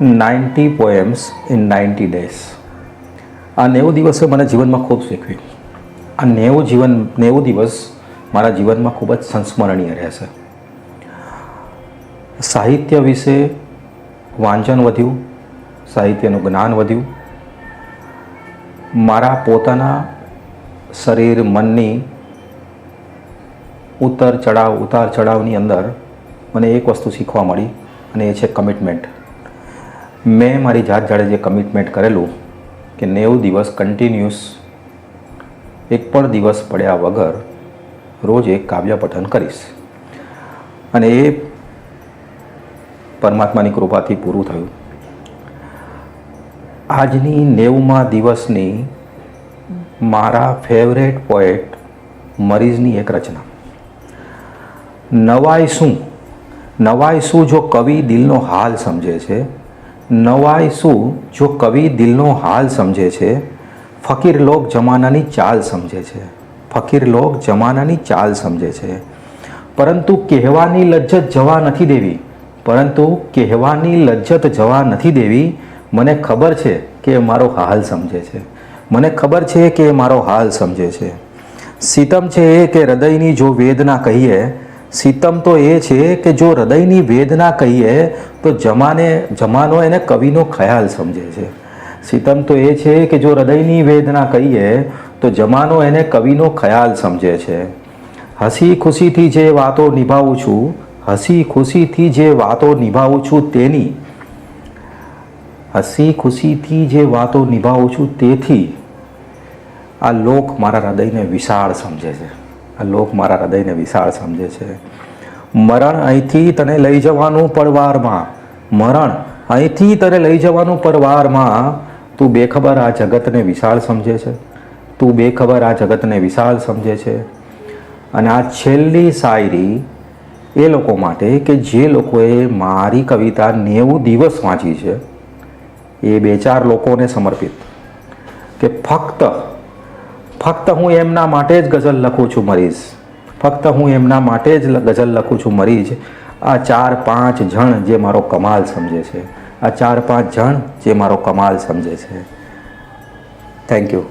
Ninety poems in ninety days. આ નેવું દિવસે મને જીવનમાં ખૂબ શીખવ્યું આ નેવું જીવન, નેવું દિવસ મારા જીવનમાં ખૂબ જ સંસ્મરણીય રહેશે. સાહિત્ય વિશે વાંચન વધ્યું, સાહિત્યનું જ્ઞાન વધ્યું. મારા પોતાના શરીર, મનની ઉતર ચડાવ ઉતાર ચડાવની અંદર મને એક વસ્તુ શીખવા મળી, અને એ છે કમિટમેન્ટ મેં મારી જાત જાડે જે કમિટમેન્ટ કરેલું કે નેવું દિવસ કન્ટિન્યુઅસ એક પણ દિવસ પડ્યા વગર રોજ એક કાવ્ય પઠન કરીશ. અને એ પરમાત્માની કૃપાથી પૂરું થયું. આજની નેવમાં દિવસની મારા ફેવરેટ પોએટ મરીઝની એક રચના. નવાય શું નવાય શું જો કવિ દિલનો હાલ સમજે છે નવાઈ શું? જો કવિ દિલનો હાલ સમજે છે, ફકીર લોક જમાનાની ચાલ સમજે છે. ફકીર લોક જમાનાની ચાલ સમજે છે. પરંતુ કહેવાની લજ્જત જવા નથી દેવી. પરંતુ કહેવાની લજ્જત જવા નથી દેવી. મને ખબર છે કે મારો હાલ સમજે છે. મને ખબર છે કે મારો હાલ સમજે છે. સીતમ છે એ કે હૃદયની જો વેદના કહીએ સિતમ તો એ છે કે જો હૃદયની વેદના કહીએ, તો જમાને, જમાનો એને કવિનો ખ્યાલ સમજે છે. સીતમ તો એ છે કે જો હૃદયની વેદના કહીએ, તો જમાનો એને કવિનો ખ્યાલ સમજે છે. હસી ખુશીથી જે વાતો નિભાવું છું, હસી ખુશીથી જે વાતો નિભાવું છું તેની, હસી ખુશીથી જે વાતો નિભાવું છું તેથી, આ લોક મારા હૃદયને વિશાળ સમજે છે. આ લોક મારા હૃદયને વિશાળ સમજે છે. મરણ અહીંથી તને લઈ જવાનું પરવારમાં. મરણ અહીંથી તને લઈ જવાનું પરવારમાં. તું બેખબર આ જગતને વિશાળ સમજે છે. તું બેખબર આ જગતને વિશાળ સમજે છે. અને આ છેલ્લી શાયરી એ લોકો માટે કે જે લોકોએ મારી કવિતા નેવું દિવસ વાંચી છે, એ બે ચાર લોકોને સમર્પિત. કે ફક્ત ફક્ત હું એમના માટે જ ગઝલ લખું છું, મરીઝ. ફક્ત હું એમના માટે જ ગઝલ લખું છું, મરીઝ. આ ચાર પાંચ જણ જે મારો કમાલ સમજે છે. આ ચાર પાંચ જણ જે મારો કમાલ સમજે છે. Thank you